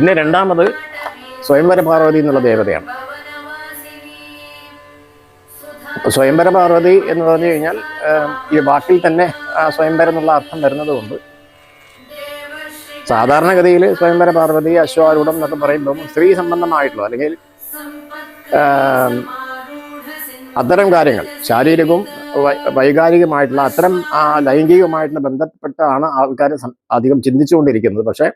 പിന്നെ രണ്ടാമത് സ്വയംവര പാർവതി എന്നുള്ള ദേവതയാണ്. സ്വയംവര പാർവതി എന്ന് പറഞ്ഞു കഴിഞ്ഞാൽ ഈ വാക്കിൽ തന്നെ ആ സ്വയംവരം എന്നുള്ള അർത്ഥം വരുന്നത് കൊണ്ട് സാധാരണഗതിയിൽ സ്വയംവര പാർവതി അശ്വാരൂഢം എന്നൊക്കെ പറയുമ്പോൾ സ്ത്രീ സംബന്ധമായിട്ടുള്ള അല്ലെങ്കിൽ അത്തരം കാര്യങ്ങൾ ശാരീരികവും വൈകാരികമായിട്ടുള്ള അത്തരം ആ ലൈംഗികമായിട്ടുള്ള ബന്ധപ്പെട്ടാണ് ആൾക്കാർ അധികം ചിന്തിച്ചുകൊണ്ടിരിക്കുന്നത്. പക്ഷേ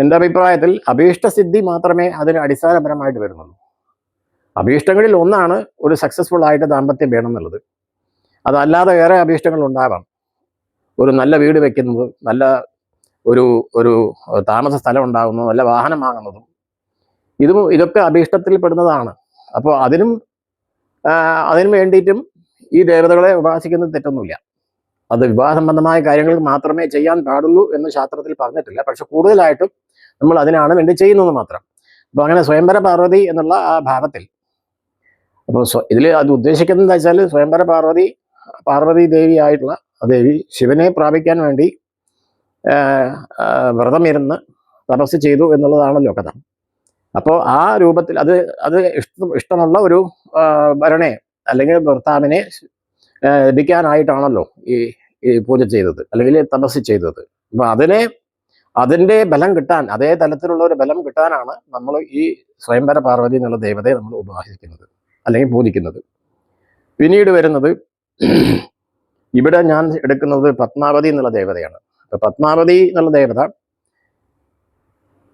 എന്റെ അഭിപ്രായത്തിൽ അഭീഷ്ടസിദ്ധി മാത്രമേ അതിന് അടിസ്ഥാനപരമായിട്ട് വരുന്നുള്ളൂ. അഭീഷ്ടങ്ങളിൽ ഒന്നാണ് ഒരു സക്സസ്ഫുൾ ആയിട്ട് ദാമ്പത്യം വേണം എന്നുള്ളത് അതല്ലാതെ വേറെ അഭീഷ്ടങ്ങൾ ഉണ്ടാവാം. ഒരു നല്ല വീട് വെക്കുന്നത് നല്ല ഒരു ഒരു താമസ സ്ഥലം ഉണ്ടാകുന്നതും നല്ല വാഹനം വാങ്ങുന്നതും. ഇതും ഇതൊക്കെ അഭീഷ്ടത്തിൽ പെടുന്നതാണ്. അപ്പോൾ അതിനു അതിനും വേണ്ടിയിട്ടും ഈ ദേവതകളെ ഉപാസിക്കുന്നത് തെറ്റൊന്നുമില്ല. അത് വിവാഹ സംബന്ധമായ കാര്യങ്ങൾ മാത്രമേ ചെയ്യാൻ പാടുള്ളൂ എന്ന് ശാസ്ത്രത്തിൽ പറഞ്ഞിട്ടില്ല. പക്ഷെ കൂടുതലായിട്ടും നമ്മൾ അതിനാണ് വേണ്ടി ചെയ്യുന്നത് മാത്രം. അപ്പോൾ അങ്ങനെ സ്വയംവര പാർവതി എന്നുള്ള ആ ഭാവത്തിൽ. അപ്പോൾ ഇതിൽ അത് ഉദ്ദേശിക്കുന്നത് എന്താ വെച്ചാൽ സ്വയംവര പാർവതി പാർവതി ദേവി ആയിട്ടുള്ള ദേവി ശിവനെ പ്രാപിക്കാൻ വേണ്ടി വ്രതമിരുന്ന് തപസ് ചെയ്തു എന്നുള്ളതാണല്ലോ കഥ അപ്പോൾ ആ രൂപത്തിൽ അത് അത് ഇഷ്ട ഇഷ്ടമുള്ള ഒരു ഭരണയെ അല്ലെങ്കിൽ ഭർത്താവിനെ ലഭിക്കാനായിട്ടാണല്ലോ ഈ പൂജ ചെയ്തത്. അല്ലെങ്കിൽ തപസ് ചെയ്തത്. അപ്പൊ അതിനെ അതിന്റെ ബലം കിട്ടാൻ അതേ തലത്തിലുള്ള ഒരു ബലം കിട്ടാനാണ് നമ്മൾ ഈ സ്വയംവര പാർവതി എന്നുള്ള ദേവതയെ നമ്മൾ ഉപാസിക്കുന്നത് അല്ലെങ്കിൽ പൂജിക്കുന്നത്. പിന്നീട് വരുന്നത് ഇവിടെ ഞാൻ എടുക്കുന്നത് പത്മാവതി എന്നുള്ള ദേവതയാണ്. അപ്പൊ പത്മാവതി എന്നുള്ള ദേവത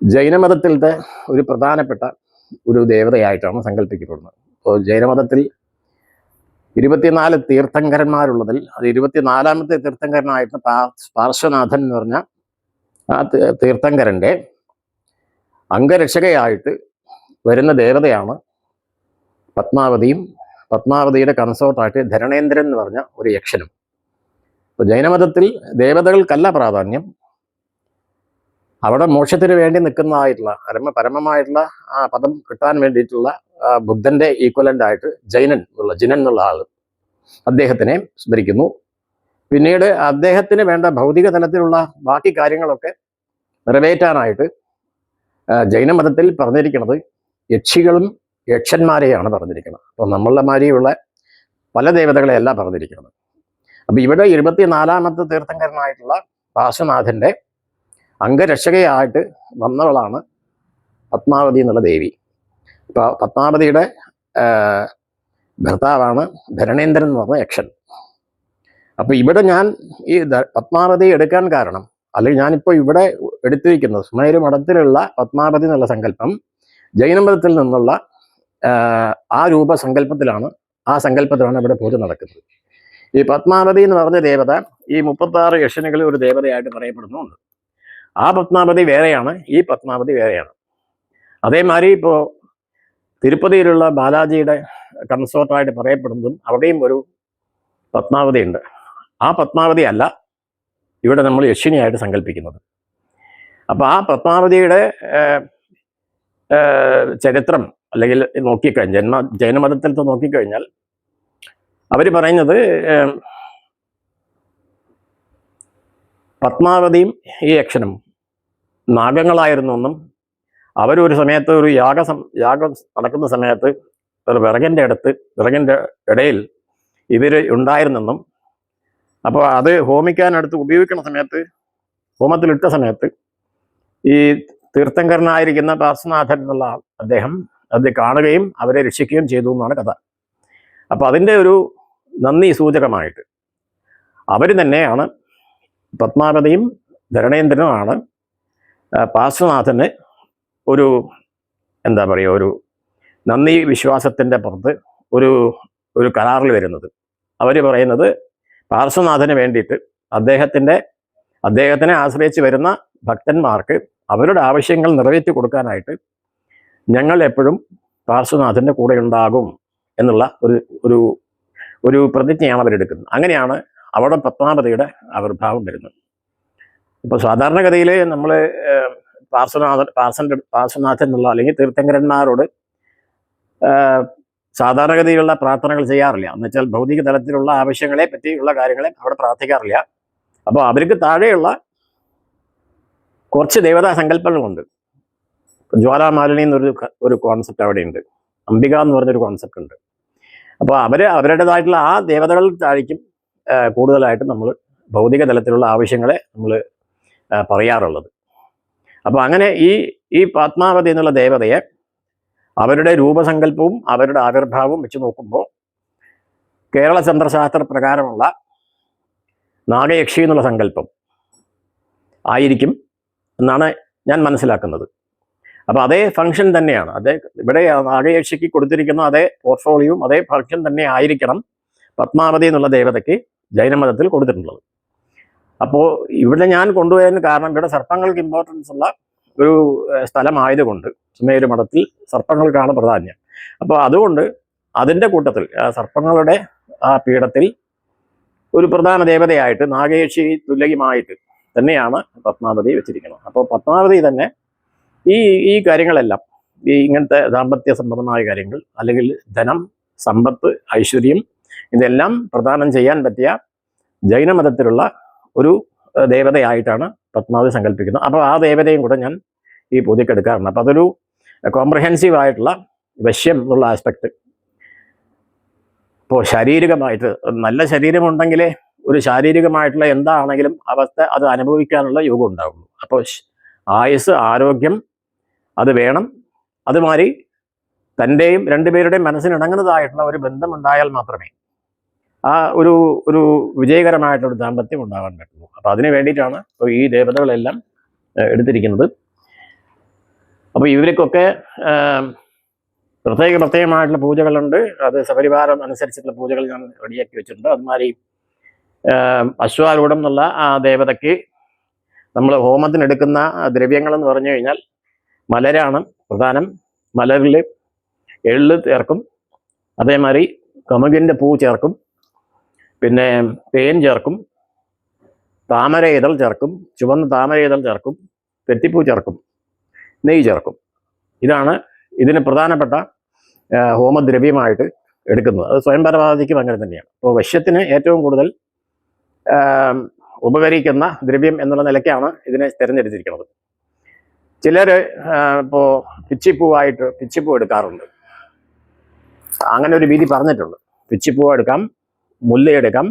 ജൈനമതത്തിലത്തെ ഒരു പ്രധാനപ്പെട്ട ഒരു ദേവതയായിട്ടാണ് സങ്കല്പിക്കപ്പെടുന്നത് അപ്പോൾ ജൈനമതത്തിൽ ഇരുപത്തിനാല് തീർത്ഥങ്കരന്മാരുള്ളതിൽ അത് ഇരുപത്തിനാലാമത്തെ തീർത്ഥങ്കരനായിട്ട് പാർശ്വനാഥൻ എന്ന് പറഞ്ഞ ആ തീർത്ഥങ്കരന്റെ അംഗരക്ഷകയായിട്ട് വരുന്ന ദേവതയാണ് പത്മാവതിയും പത്മാവതിയുടെ കൺസോർട്ടായിട്ട് ധരണേന്ദ്രൻ എന്ന് പറഞ്ഞ ഒരു യക്ഷനും. ഇപ്പൊ ജൈനമതത്തിൽ ദേവതകൾക്കല്ല പ്രാധാന്യം. അവിടെ മോക്ഷത്തിന് വേണ്ടി നിൽക്കുന്നതായിട്ടുള്ള പരമ പരമമായിട്ടുള്ള ആ പദം കിട്ടാൻ വേണ്ടിയിട്ടുള്ള ബുദ്ധന്റെ ഈക്വലന്റ് ആയിട്ട് ജൈനൻ എന്നുള്ള ജിനൻ എന്നുള്ള ആൾ അദ്ദേഹത്തിനെ സ്മരിക്കുന്നു. പിന്നീട് അദ്ദേഹത്തിന് വേണ്ട ഭൗതിക തലത്തിലുള്ള ബാക്കി കാര്യങ്ങളൊക്കെ നിറവേറ്റാനായിട്ട് ജൈനമതത്തിൽ പറഞ്ഞിരിക്കുന്നത് യക്ഷികളും യക്ഷന്മാരെയാണ് പറഞ്ഞിരിക്കുന്നത്. അപ്പോൾ നമ്മളുടെ മാതിരിയുള്ള പല ദേവതകളെയല്ല പറഞ്ഞിരിക്കുന്നത്. അപ്പൊ ഇവിടെ ഇരുപത്തിനാലാമത്തെ തീർത്ഥങ്കരനായിട്ടുള്ള പാർശ്വനാഥന്റെ അംഗരക്ഷകയായിട്ട് വന്നവളാണ് പത്മാവതി എന്നുള്ള ദേവി. അപ്പോൾ പത്മാവതിയുടെ ഭർത്താവാണ് ധരണേന്ദ്രൻ എന്ന് പറഞ്ഞ യക്ഷൻ. അപ്പൊ ഇവിടെ ഞാൻ ഈ പത്മാവതി എടുക്കാൻ കാരണം അല്ലെങ്കിൽ ഞാനിപ്പോൾ ഇവിടെ എടുത്തിരിക്കുന്നത് സുമേരു മഠത്തിലുള്ള പത്മാവതി എന്നുള്ള സങ്കല്പം ജൈനമതത്തിൽ നിന്നുള്ള ആ, രൂപ രൂപസങ്കല്പത്തിലാണ് ആ സങ്കല്പത്തിലാണ് ഇവിടെ പൂജ നടക്കുന്നത്. ഈ പത്മാവതി എന്ന് പറഞ്ഞ ദേവത ഈ മുപ്പത്തി ആറ് യക്ഷനുകളിൽ ഒരു ദേവതയായിട്ട് പറയപ്പെടുന്നുണ്ട്. ആ പത്മാവതി വേറെയാണ് ഈ പത്മാവതി വേറെയാണ്. അതേമാതിരി ഇപ്പോ തിരുപ്പതിയിലുള്ള ബാലാജിയുടെ കൺസോർട്ടായിട്ട് പറയപ്പെടുന്നതും അവിടെയും ഒരു പത്മാവതി ഉണ്ട് ആ പത്മാവതി അല്ല ഇവിടെ നമ്മൾ യക്ഷിണിയായിട്ട് സങ്കല്പിക്കുന്നത് അപ്പോൾ ആ പത്മാവതിയുടെ ചരിത്രം അല്ലെങ്കിൽ നോക്കിക്കഴിഞ്ഞാൽ ജന്മ ജൈനമതത്തിൽ നോക്കിക്കഴിഞ്ഞാൽ അവർ പറയുന്നത് പത്മാവതിയും ഈ യക്ഷനും നാഗങ്ങളായിരുന്നു എന്നും അവരൊരു സമയത്ത് ഒരു യാഗ യാഗം നടക്കുന്ന സമയത്ത് ഒരു വിറകിന്റെ അടുത്ത് വിറകിന്റെ ഇടയിൽ ഇവർ ഉണ്ടായിരുന്നെന്നും അപ്പോൾ അത് ഹോമിക്കാനടുത്ത് ഉപയോഗിക്കുന്ന സമയത്ത് ഹോമത്തിലിട്ട സമയത്ത് ഈ തീർത്ഥങ്കരനായിരിക്കുന്ന പാർശ്വനാഥൻ എന്നുള്ള അദ്ദേഹം അത് കാണുകയും അവരെ രക്ഷിക്കുകയും ചെയ്തു എന്നാണ് കഥ. അപ്പോൾ അതിന്റെ ഒരു നന്ദി സൂചകമായിട്ട് അവർ തന്നെയാണ് പത്മാവതിയും ധരണേന്ദ്രനുമാണ് പാർശ്വനാഥന് ഒരു എന്താ പറയുക ഒരു നന്ദി വിശ്വാസത്തിന്റെ പുറത്ത് ഒരു ഒരു കരാറിൽ വരുന്നത്. അവർ പറയുന്നത് പാർശ്വനാഥന് വേണ്ടിയിട്ട് അദ്ദേഹത്തിന്റെ അദ്ദേഹത്തിനെ ആശ്രയിച്ച് വരുന്ന ഭക്തന്മാർക്ക് അവരുടെ ആവശ്യങ്ങൾ നിറവേറ്റി കൊടുക്കാനായിട്ട് ഞങ്ങൾ എപ്പോഴും പാർശ്വനാഥന്റെ കൂടെ ഉണ്ടാകും എന്നുള്ള ഒരു ഒരു ഒരു പ്രതിജ്ഞയാണ് അവരെടുക്കുന്നത്. അങ്ങനെയാണ് അവിടെ പത്മാവതിയുടെ ആവിർഭാവം വരുന്നത്. ഇപ്പോൾ സാധാരണഗതിയിൽ നമ്മൾ പാർശ്വനാഥൻ പാർശ്വൻ പാർശ്വനാഥൻ എന്നുള്ള അല്ലെങ്കിൽ തീർത്ഥങ്കരന്മാരോട് സാധാരണഗതിയിലുള്ള പ്രാർത്ഥനകൾ ചെയ്യാറില്ല. എന്ന് വെച്ചാൽ ഭൗതിക തലത്തിലുള്ള ആവശ്യങ്ങളെ പറ്റിയുള്ള കാര്യങ്ങളെ അവിടെ പ്രാർത്ഥിക്കാറില്ല. അപ്പോൾ അവർക്ക് താഴെയുള്ള കുറച്ച് ദേവതാ സങ്കല്പങ്ങളുണ്ട്. ജ്വാലാമാലിനി എന്നൊരു ഒരു കോൺസെപ്റ്റ് അവിടെയുണ്ട്. അംബിക എന്ന് പറഞ്ഞൊരു കോൺസെപ്റ്റ് ഉണ്ട്. അപ്പോൾ അവർ അവരുടേതായിട്ടുള്ള ആ ദേവതകൾ താഴേക്കും കൂടുതലായിട്ട് നമ്മൾ ഭൗതിക തലത്തിലുള്ള ആവശ്യങ്ങളെ നമ്മൾ പറയാറുള്ളത്. അപ്പോൾ അങ്ങനെ ഈ ഈ പത്മാവതി എന്നുള്ള ദേവതയെ അവരുടെ രൂപസങ്കല്പവും അവരുടെ ആവിർഭാവവും വെച്ച് നോക്കുമ്പോൾ കേരള ചന്ദ്രശാസ്ത്ര പ്രകാരമുള്ള നാഗയക്ഷി എന്നുള്ള സങ്കല്പം ആയിരിക്കും എന്നാണ് ഞാൻ മനസ്സിലാക്കുന്നത്. അപ്പോൾ അതേ ഫംഗ്ഷൻ തന്നെയാണ്. അതേ ഇവിടെ നാഗയക്ഷിക്ക് കൊടുത്തിരിക്കുന്ന അതേ പോർട്ട്ഫോളിയോ അതേ ഫംഗ്ഷൻ തന്നെ ആയിരിക്കണം പത്മാവതി എന്നുള്ള ദേവതയ്ക്ക് ജൈനമതത്തിൽ കൊടുത്തിട്ടുള്ളത്. അപ്പോൾ ഇവിടെ ഞാൻ കൊണ്ടുപോയതിന് കാരണം ഇവിടെ സർപ്പങ്ങൾക്ക് ഇമ്പോർട്ടൻസ് ഉള്ള ഒരു സ്ഥലമായതുകൊണ്ട് സുമേരു മഠത്തിൽ സർപ്പങ്ങൾക്കാണ് പ്രാധാന്യം. അപ്പോൾ അതുകൊണ്ട് അതിന്റെ കൂട്ടത്തിൽ സർപ്പങ്ങളുടെ ആ പീഠത്തിൽ ഒരു പ്രധാന ദേവതയായിട്ട് നാഗേശി തുല്യമായിട്ട് തന്നെയാണ് പത്മാവതി വെച്ചിരിക്കുന്നത്. അപ്പോൾ പത്മാവതി തന്നെ ഈ ഈ കാര്യങ്ങളെല്ലാം ഈ ഇങ്ങനത്തെ ദാമ്പത്യ സംബന്ധമായ കാര്യങ്ങൾ അല്ലെങ്കിൽ ധനം സമ്പത്ത് ഐശ്വര്യം ഇതെല്ലാം പ്രദാനം ചെയ്യാൻ പറ്റിയ ജൈനമതത്തിലുള്ള ഒരു ദേവതയായിട്ടാണ് പത്മാവതി സങ്കല്പിക്കുന്നത്. അപ്പോൾ ആ ദേവതയും കൂടെ ഞാൻ ഈ പൂജയ്ക്ക് എടുക്കാറുണ്ട്. അപ്പോൾ അതൊരു കോംപ്രഹെൻസീവ് ആയിട്ടുള്ള വശ്യം എന്നുള്ള ആസ്പെക്ട് ഇപ്പോൾ ശാരീരികമായിട്ട് നല്ല ശരീരമുണ്ടെങ്കിലേ ഒരു ശാരീരികമായിട്ടുള്ള എന്താണെങ്കിലും അവസ്ഥ അത് അനുഭവിക്കാനുള്ള യോഗം ഉണ്ടാവുള്ളൂ. അപ്പോൾ ആയുസ് ആരോഗ്യം അത് വേണം. അതുമാതിരി തന്റെയും രണ്ടുപേരുടെയും മനസ്സിനിണങ്ങുന്നതായിട്ടുള്ള ഒരു ബന്ധമുണ്ടായാൽ മാത്രമേ ആ ഒരു ഒരു വിജയകരമായിട്ടൊരു ദാമ്പത്യം ഉണ്ടാവാൻ പറ്റുള്ളൂ. അപ്പോൾ അതിന് വേണ്ടിയിട്ടാണ് ഈ ദേവതകളെല്ലാം എടുത്തിരിക്കുന്നത്. അപ്പോൾ ഇവർക്കൊക്കെ പ്രത്യേക പ്രത്യേകമായിട്ടുള്ള പൂജകളുണ്ട്. അത് സപരിവാരം അനുസരിച്ചിട്ടുള്ള പൂജകൾ ഞാൻ റെഡിയാക്കി വെച്ചിട്ടുണ്ട്. അതുമാതിരി അശ്വാരൂഢം എന്നുള്ള ആ ദേവതയ്ക്ക് നമ്മൾ ഹോമത്തിനെടുക്കുന്ന ദ്രവ്യങ്ങൾ എന്ന് പറഞ്ഞു കഴിഞ്ഞാൽ മലരാണ് പ്രധാനം. മലരിൽ എള്ള് ചേർക്കും. അതേമാതിരി കമുകിന്റെ പൂ ചേർക്കും. പിന്നെ തേൻ ചേർക്കും. താമര ഇതൾ ചേർക്കും. ചുവന്ന താമര ഇതൾ ചേർക്കും. തെറ്റിപ്പൂ ചേർക്കും. നെയ്യ് ചേർക്കും ഇതാണ് ഇതിന് പ്രധാനപ്പെട്ട ഹോമദ്രവ്യമായിട്ട് എടുക്കുന്നത്. അത് സ്വയം പരമാവധിക്കും അങ്ങനെ തന്നെയാണ്. അപ്പോൾ വശ്യത്തിന് ഏറ്റവും കൂടുതൽ ഉപകരിക്കുന്ന ദ്രവ്യം എന്നുള്ള നിലയ്ക്കാണ് ഇതിനെ തിരഞ്ഞെടുത്തിരിക്കുന്നത്. ചിലർ ഇപ്പോൾ പിച്ചിപ്പൂവായിട്ട് പിച്ചിപ്പൂ എടുക്കാറുണ്ട്. അങ്ങനെ ഒരു രീതി പറഞ്ഞിട്ടുണ്ട്. പിച്ചിപ്പൂ എടുക്കാം മുല്ല എടുക്കാം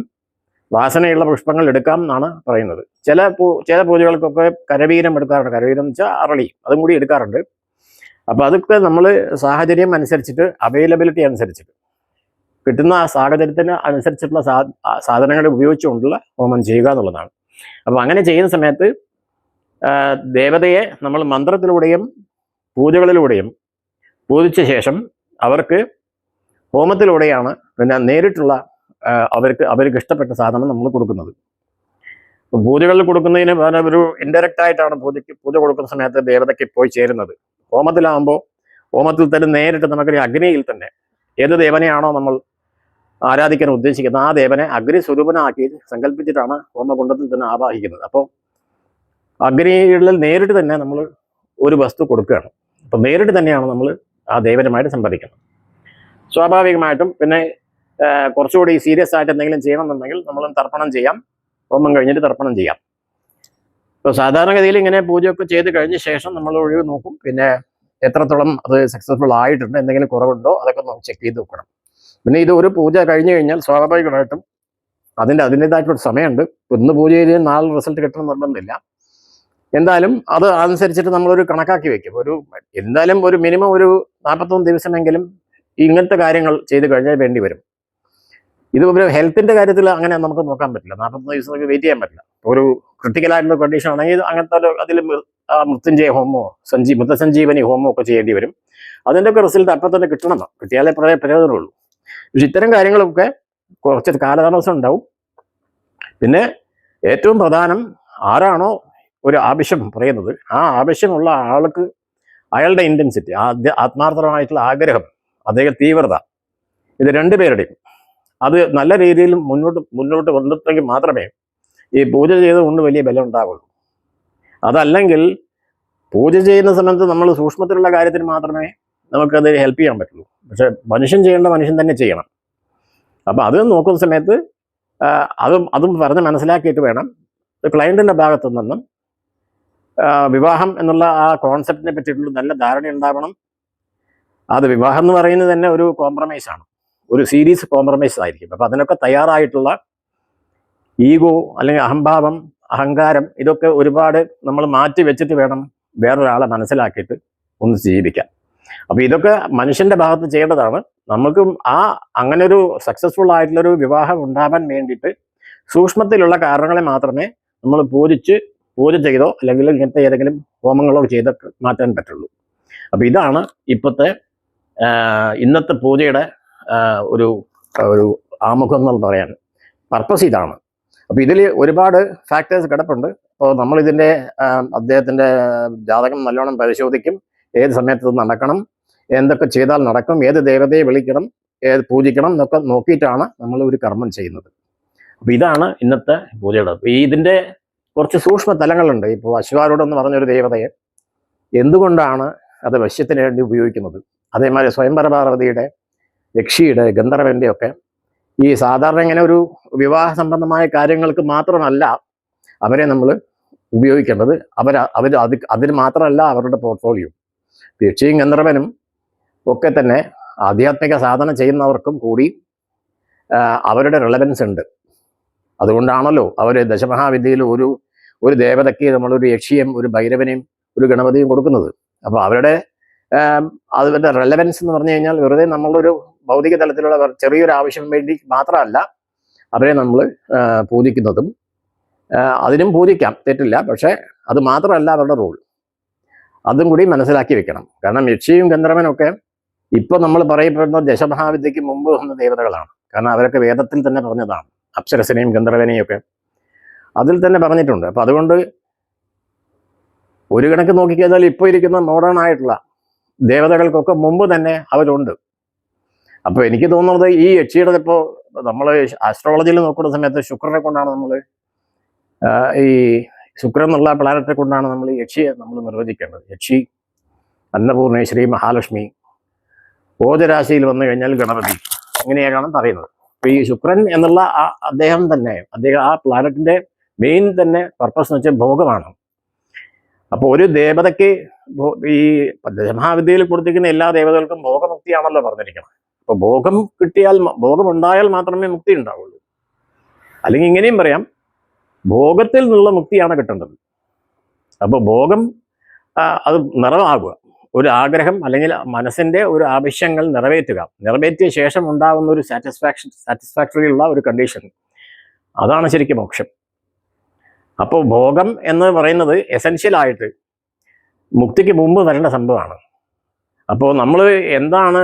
വാസനയുള്ള പുഷ്പങ്ങൾ എടുക്കാം എന്നാണ് പറയുന്നത്. ചില പൂ ചില പൂജകൾക്കൊക്കെ കരവീരം എടുക്കാറുണ്ട്. കരവീരം എന്ന് വെച്ചാൽ അറളി. അതും കൂടി എടുക്കാറുണ്ട്. അപ്പോൾ അതൊക്കെ നമ്മൾ സാഹചര്യം അനുസരിച്ചിട്ട് അവൈലബിലിറ്റി അനുസരിച്ചിട്ട്. കിട്ടുന്ന ആ സാഹചര്യത്തിന് അനുസരിച്ചിട്ടുള്ള സാ സാധനങ്ങൾ ഉപയോഗിച്ചുകൊണ്ടുള്ള ഹോമം ചെയ്യുക എന്നുള്ളതാണ്. അപ്പോൾ അങ്ങനെ ചെയ്യുന്ന സമയത്ത് ദേവതയെ നമ്മൾ മന്ത്രത്തിലൂടെയും പൂജകളിലൂടെയും പൂജിച്ച ശേഷം അവർക്ക് ഹോമത്തിലൂടെയാണ് പിന്നെ നേരിട്ടുള്ള അവർക്ക് അവർക്ക് ഇഷ്ടപ്പെട്ട സാധനം നമ്മൾ കൊടുക്കുന്നത്. പൂജകളിൽ കൊടുക്കുന്നതിന് ഒരു ഇൻഡയറക്റ്റ് ആയിട്ടാണ് പൂജയ്ക്ക് പൂജ കൊടുക്കുന്ന സമയത്ത് ദേവതയ്ക്ക് പോയി ചേരുന്നത്. ഹോമത്തിലാകുമ്പോൾ ഹോമത്തിൽ തന്നെ നേരിട്ട് നമുക്കൊരു അഗ്നിയിൽ തന്നെ ഏത് ദേവനെയാണോ നമ്മൾ ആരാധിക്കാൻ ഉദ്ദേശിക്കുന്നത് ആ ദേവനെ അഗ്നി സ്വരൂപനാക്കി സങ്കല്പിച്ചിട്ടാണ് ഹോമകുണ്ടത്തിൽ തന്നെ ആവാഹിക്കുന്നത്. അപ്പോൾ അഗ്നിയിൽ നേരിട്ട് തന്നെ നമ്മൾ ഒരു വസ്തു കൊടുക്കുകയാണ്. അപ്പം നേരിട്ട് തന്നെയാണ് നമ്മൾ ആ ദേവനുമായിട്ട് സംവദിക്കുന്നത്. സ്വാഭാവികമായിട്ടും പിന്നെ കുറച്ചുകൂടി സീരിയസ് ആയിട്ട് എന്തെങ്കിലും ചെയ്യണമെന്നുണ്ടെങ്കിൽ നമ്മൾ തർപ്പണം ചെയ്യാം. ഹോമം കഴിഞ്ഞിട്ട് തർപ്പണം ചെയ്യാം. ഇപ്പോൾ സാധാരണഗതിയിൽ ഇങ്ങനെ പൂജയൊക്കെ ചെയ്ത് കഴിഞ്ഞ ശേഷം നമ്മൾ ഒഴിവ് നോക്കും. പിന്നെ എത്രത്തോളം അത് സക്സസ്ഫുൾ ആയിട്ടുണ്ട് എന്തെങ്കിലും കുറവുണ്ടോ അതൊക്കെ നമുക്ക് ചെക്ക് ചെയ്ത് നോക്കണം. പിന്നെ ഇത് ഒരു പൂജ കഴിഞ്ഞു കഴിഞ്ഞാൽ സ്വാഭാവികമായിട്ടും അതിന്റെ അതിന്റെതായിട്ടൊരു സമയമുണ്ട്. ഇന്ന് പൂജ ചെയ്ത് നാളെ റിസൾട്ട് കിട്ടണം നിർബന്ധമില്ല എന്തായാലും അത് അനുസരിച്ചിട്ട് നമ്മളൊരു കണക്കാക്കി വെക്കും. ഒരു എന്തായാലും ഒരു മിനിമം ഒരു നാൽപ്പത്തൊന്ന് ദിവസമെങ്കിലും ഇങ്ങനത്തെ കാര്യങ്ങൾ ചെയ്ത് കഴിഞ്ഞാൽ വേണ്ടി വരും. ഇത് ഒരു ഹെൽത്തിന്റെ കാര്യത്തിൽ അങ്ങനെ നമുക്ക് നോക്കാൻ പറ്റില്ല. നാൽപ്പത്തൊന്ന് ദിവസം നമുക്ക് വെയിറ്റ് ചെയ്യാൻ പറ്റില്ല. ഒരു ക്രിട്ടിക്കൽ ആയിട്ടുള്ള കണ്ടീഷൻ ആണെങ്കിൽ അങ്ങനത്തെ ഒരു അതിൽ മൃത്യുഞ്ജയ ഹോമോ സഞ്ജീ മൃതസഞ്ജീവനി ഹോമോ ഒക്കെ ചെയ്യേണ്ടി വരും. അതിന്റെ ഒക്കെ റിസൾട്ട് അപ്പം തന്നെ കിട്ടണം. കിട്ടിയാലേ പ്രയ പ്രയോജനമുള്ളൂ. പക്ഷെ ഇത്തരം കാര്യങ്ങളൊക്കെ കുറച്ച് കാലതാമസം ഉണ്ടാവും. പിന്നെ ഏറ്റവും പ്രധാനം ആരാണോ ഒരു ആവശ്യം പറയുന്നത് ആ ആവശ്യമുള്ള ആൾക്ക് അയാളുടെ ഇന്റൻസിറ്റി ആത്മാർത്ഥമായിട്ടുള്ള ആഗ്രഹം അദ്ദേഹം തീവ്രത ഇത് രണ്ടുപേരുടെയും അത് നല്ല രീതിയിൽ മുന്നോട്ട് മുന്നോട്ട് വന്നിട്ടെങ്കിൽ മാത്രമേ ഈ പൂജ ചെയ്തുകൊണ്ട് വലിയ ബലം ഉണ്ടാവുള്ളൂ. അതല്ലെങ്കിൽ പൂജ ചെയ്യുന്ന സമയത്ത് നമ്മൾ സൂക്ഷ്മത്തിലുള്ള കാര്യത്തിന് മാത്രമേ നമുക്കത് ഹെൽപ്പ് ചെയ്യാൻ പറ്റുള്ളൂ. പക്ഷെ മനുഷ്യൻ ചെയ്യേണ്ട മനുഷ്യൻ തന്നെ ചെയ്യണം. അപ്പം അത് നോക്കുന്ന സമയത്ത് അതും അതും പറഞ്ഞ് മനസ്സിലാക്കിയിട്ട് വേണം ക്ലയന്റിന്റെ ഭാഗത്തു നിന്നും വിവാഹം എന്നുള്ള ആ കോൺസെപ്റ്റിനെ പറ്റിയിട്ടുള്ള നല്ല ധാരണ ഉണ്ടാവണം. അത് വിവാഹം എന്ന് പറയുന്നത് തന്നെ ഒരു കോംപ്രമൈസാണ് ഒരു സീരീസ് കോംപ്രമൈസ് ആയിരിക്കും. അപ്പം അതിനൊക്കെ തയ്യാറായിട്ടുള്ള ഈഗോ അല്ലെങ്കിൽ അഹംഭാവം അഹങ്കാരം ഇതൊക്കെ ഒരുപാട് നമ്മൾ മാറ്റി വെച്ചിട്ട് വേണം വേറൊരാളെ മനസ്സിലാക്കിയിട്ട് ഒന്ന് ജീവിക്കാൻ. അപ്പോൾ ഇതൊക്കെ മനുഷ്യന്റെ ഭാഗത്ത് ചെയ്യേണ്ടതാണ്. നമ്മൾക്കും ആ അങ്ങനെ ഒരു സക്സസ്ഫുൾ ആയിട്ടുള്ളൊരു വിവാഹം ഉണ്ടാവാൻ വേണ്ടിയിട്ട് സൂക്ഷ്മത്തിലുള്ള കാരണങ്ങളെ മാത്രമേ നമ്മൾ പൂജിച്ച് പൂജ ചെയ്തോ അല്ലെങ്കിൽ ഇങ്ങനത്തെ ഏതെങ്കിലും ഹോമങ്ങളോ ചെയ്ത് മാറ്റാൻ പറ്റുള്ളൂ. അപ്പോൾ ഇതാണ് ഇപ്പോഴത്തെ ഇന്നത്തെ പൂജയുടെ ഒരു ഒരു ആമുഖം എന്ന് പറയാൻ പർപ്പസ് ഇതാണ്. അപ്പോൾ ഇതിൽ ഒരുപാട് ഫാക്ടേഴ്സ് കിടപ്പുണ്ട്. അപ്പോൾ ആ, അദ്ദേഹത്തിന്റെ ജാതകം നല്ലോണം പരിശോധിക്കും. ഏത് സമയത്ത് നടക്കണം? എന്തൊക്കെ ചെയ്താൽ നടക്കും? ഏത് ദേവതയെ വിളിക്കണം? ഏത് പൂജിക്കണം? എന്നൊക്കെ നോക്കിയിട്ടാണ് നമ്മൾ ഒരു കർമ്മം ചെയ്യുന്നത്. അപ്പോൾ ഇതാണ് ഇന്നത്തെ പൂജയുടെ ഈ ഇതിന്റെ കുറച്ച് സൂക്ഷ്മ തലങ്ങളുണ്ട്. ഇപ്പോൾ അശ്വാരൂഢം എന്ന് പറഞ്ഞൊരു ദേവതയെ എന്തുകൊണ്ടാണ് അത് വശ്യത്തിന് വേണ്ടി ഉപയോഗിക്കുന്നത്? അതേമാതിരി സ്വയംവര പാർവതിയുടെ യക്ഷിയുടെ ഗന്ധർവന്റെ ഒക്കെ ഈ സാധാരണ ഇങ്ങനെ ഒരു വിവാഹ സംബന്ധമായ കാര്യങ്ങൾക്ക് മാത്രമല്ല അവരെ നമ്മൾ ഉപയോഗിക്കേണ്ടത്. അവർ അവർ അത് അതിന് മാത്രമല്ല അവരുടെ പോർട്ട്ഫോളിയോ യക്ഷിയും ഗന്ധർവനും ഒക്കെ തന്നെ ആധ്യാത്മിക സാധന ചെയ്യുന്നവർക്കും കൂടി അവരുടെ റിലവൻസ് ഉണ്ട്. അതുകൊണ്ടാണല്ലോ അവർ ദശമഹാവിദ്യയിൽ ഒരു ഒരു ദേവതയ്ക്ക് നമ്മളൊരു യക്ഷിയും ഒരു ഭൈരവനെയും ഒരു ഗണപതിയും കൊടുക്കുന്നത്. അപ്പോൾ അവരുടെ അതിന്റെ റെലവൻസ് എന്ന് പറഞ്ഞു കഴിഞ്ഞാൽ വെറുതെ നമ്മളൊരു ഭൗതിക തലത്തിലുള്ള ചെറിയൊരു ആവശ്യം വേണ്ടി മാത്രമല്ല അവരെ നമ്മൾ പൂജിക്കുന്നതും അതിനും പൂജിക്കാം തെറ്റില്ല പക്ഷേ അത് മാത്രമല്ല അവരുടെ റോൾ. അതും കൂടി മനസ്സിലാക്കി വെക്കണം. കാരണം യക്ഷിയും ഗന്ധർവനും ഒക്കെ ഇപ്പൊ നമ്മൾ പറയപ്പെടുന്ന ദശമഹാവിദ്യക്ക് മുമ്പ് വന്ന ദേവതകളാണ്. കാരണം അവരൊക്കെ വേദത്തിൽ തന്നെ പറഞ്ഞതാണ് അപ്സരസനെയും ഗന്ധർവനെയും ഒക്കെ അതിൽ തന്നെ പറഞ്ഞിട്ടുണ്ട്. അപ്പൊ അതുകൊണ്ട് ഒരു കണക്ക് നോക്കിക്കഴിഞ്ഞാൽ ഇപ്പോൾ ഇരിക്കുന്ന മോഡേൺ ആയിട്ടുള്ള ദേവതകൾക്കൊക്കെ മുമ്പ് തന്നെ അവരുണ്ട്. അപ്പൊ എനിക്ക് തോന്നുന്നത് ഈ യക്ഷിയുടെ ഇപ്പോൾ നമ്മൾ ആസ്ട്രോളജിയിൽ നോക്കുന്ന സമയത്ത് ശുക്രനെ കൊണ്ടാണ് നമ്മൾ ഈ ശുക്രൻ എന്നുള്ള പ്ലാനറ്റെ കൊണ്ടാണ് നമ്മൾ ഈ യക്ഷിയെ നമ്മൾ നിർവചിക്കേണ്ടത്. യക്ഷി അന്നപൂർണേശ്വരി മഹാലക്ഷ്മി ഓജരാശിയിൽ വന്നു കഴിഞ്ഞാൽ ഗണപതി. അങ്ങനെയാണ് പറയുന്നത്. അപ്പൊ ഈ ശുക്രൻ എന്നുള്ള ആ അദ്ദേഹം തന്നെ അദ്ദേഹം ആ പ്ലാനറ്റിന്റെ മെയിൻ തന്നെ പർപ്പസ് എന്ന് വെച്ചാൽ ഭോഗമാണ്. അപ്പോൾ ഒരു ദേവതയ്ക്ക് ഈ മഹാവിദ്യയിൽ കൊടുത്തിരിക്കുന്ന എല്ലാ ദേവതകൾക്കും ഭോഗമുക്തിയാണല്ലോ പറഞ്ഞിരിക്കുന്നത്. അപ്പൊ ഭോഗം കിട്ടിയാൽ ഉണ്ടായാൽ മാത്രമേ മുക്തി ഉണ്ടാവുള്ളൂ. അല്ലെങ്കിൽ ഇങ്ങനെയും പറയാം ഭോഗത്തിൽ നിന്നുള്ള മുക്തിയാണ് കിട്ടേണ്ടത്. അപ്പൊ ഭോഗം അത് നിറവാകുക. ഒരു ആഗ്രഹം അല്ലെങ്കിൽ മനസ്സിന്റെ ഒരു ആവശ്യങ്ങൾ നിറവേറ്റുക. നിറവേറ്റിയ ശേഷം ഉണ്ടാകുന്ന ഒരു സാറ്റിസ്ഫാക്ഷൻ സാറ്റിസ്ഫാക്ടറി ഉള്ള ഒരു കണ്ടീഷൻ അതാണ് ശരിക്കും മോക്ഷം. അപ്പോൾ ഭോഗം എന്ന് പറയുന്നത് എസെൻഷ്യൽ ആയിട്ട് മുക്തിക്ക് മുമ്പ് വരേണ്ട സംഭവമാണ്. അപ്പോൾ നമ്മൾ എന്താണ്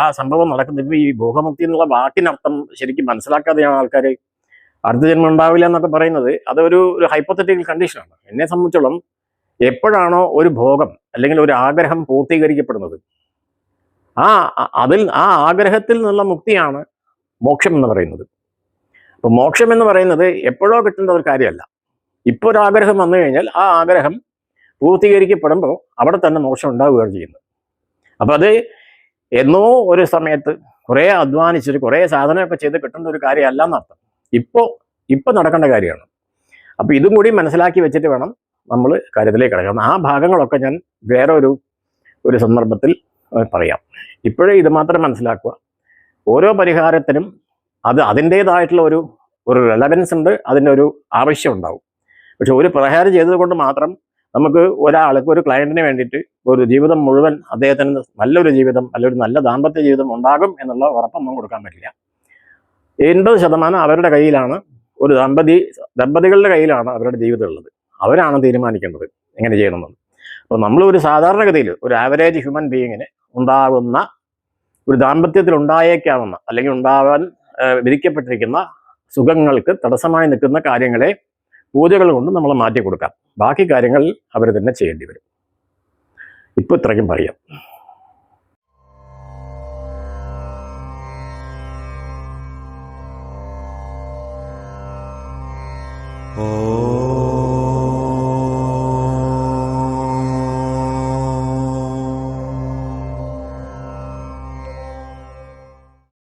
ആ സംഭവം നടക്കുന്നത്? ഇപ്പൊ ഈ ഭോഗമുക്തി എന്നുള്ള വാക്കിനർത്ഥം ശരിക്കും മനസ്സിലാക്കാതെയാണ് ആൾക്കാർ അടുത്ത ജന്മം ഉണ്ടാവില്ല എന്നൊക്കെ പറയുന്നത്. അതൊരു ഒരു ഹൈപ്പത്തറ്റിക്കൽ കണ്ടീഷനാണ് എന്നെ സംബന്ധിച്ചോളം എപ്പോഴാണോ ഒരു ഭോഗം അല്ലെങ്കിൽ ഒരു ആഗ്രഹം പൂർത്തീകരിക്കപ്പെടുന്നത് ആ അതിൽ ആ ആഗ്രഹത്തിൽ നിന്നുള്ള മുക്തിയാണ് മോക്ഷം എന്ന് പറയുന്നത്. അപ്പോൾ മോക്ഷം എന്ന് പറയുന്നത് എപ്പോഴോ കിട്ടേണ്ട ഒരു കാര്യമല്ല. ഇപ്പോൾ ഒരു ആഗ്രഹം വന്നു കഴിഞ്ഞാൽ ആ ആഗ്രഹം പൂർത്തീകരിക്കപ്പെടുമ്പോൾ അവിടെ തന്നെ മോക്ഷം ഉണ്ടാവുകയാണ് ചെയ്യുന്നത്. അപ്പൊ അത് എന്നോ ഒരു സമയത്ത് കുറേ അധ്വാനിച്ചിട്ട് കുറേ സാധനമൊക്കെ ചെയ്ത് കിട്ടേണ്ട ഒരു കാര്യമല്ല എന്നർത്ഥം. ഇപ്പോൾ ഇപ്പൊ നടക്കേണ്ട കാര്യമാണ്. അപ്പോൾ ഇതും കൂടി മനസ്സിലാക്കി വെച്ചിട്ട് വേണം നമ്മൾ കാര്യത്തിലേക്ക് കിടക്കണം ആ ഭാഗങ്ങളൊക്കെ ഞാൻ വേറെ ഒരു ഒരു സന്ദർഭത്തിൽ പറയാം. ഇപ്പോഴേ ഇത് മാത്രം മനസ്സിലാക്കുക. ഓരോ പരിഹാരത്തിനും അത് അതിന്റെതായിട്ടുള്ള ഒരു ഒരു റെലവൻസ് ഉണ്ട് അതിന്റെ ഒരു ആവശ്യം ഉണ്ടാവും. പക്ഷെ ഒരു പരിഹാരം ചെയ്തത് കൊണ്ട് മാത്രം നമുക്ക് ഒരാൾക്ക് ഒരു ക്ലയന്റിന് വേണ്ടിയിട്ട് ഒരു ജീവിതം മുഴുവൻ അദ്ദേഹത്തിന് നല്ലൊരു ജീവിതം അല്ലെങ്കിൽ നല്ല ദാമ്പത്യ ജീവിതം ഉണ്ടാകും എന്നുള്ള ഉറപ്പൊന്നും കൊടുക്കാൻ പറ്റില്ല. എൺപത് ശതമാനം അവരുടെ കയ്യിലാണ് ഒരു ദമ്പതി ദമ്പതികളുടെ കയ്യിലാണ് അവരുടെ ജീവിതം ഉള്ളത്. അവരാണ് തീരുമാനിക്കേണ്ടത് എങ്ങനെ ചെയ്യണമെന്ന്. അപ്പോൾ നമ്മൾ ഒരു സാധാരണഗതിയിൽ ഒരു ആവറേജ് ഹ്യൂമൻ ബീയിങ്ങിന് ഉണ്ടാകുന്ന ഒരു ദാമ്പത്യത്തിൽ ഉണ്ടായേക്കാവുന്ന അല്ലെങ്കിൽ ഉണ്ടാവാൻ വിധിക്കപ്പെട്ടിരിക്കുന്ന സുഖങ്ങൾക്ക് തടസ്സമായി നിൽക്കുന്ന കാര്യങ്ങളെ പൂജകൾ കൊണ്ട് നമ്മൾ മാറ്റി കൊടുക്കാം. ബാക്കി കാര്യങ്ങൾ അവർ തന്നെ ചെയ്യേണ്ടി വരും. ഇപ്പൊ ഇത്രയ്ക്കും പറയാം. ഓ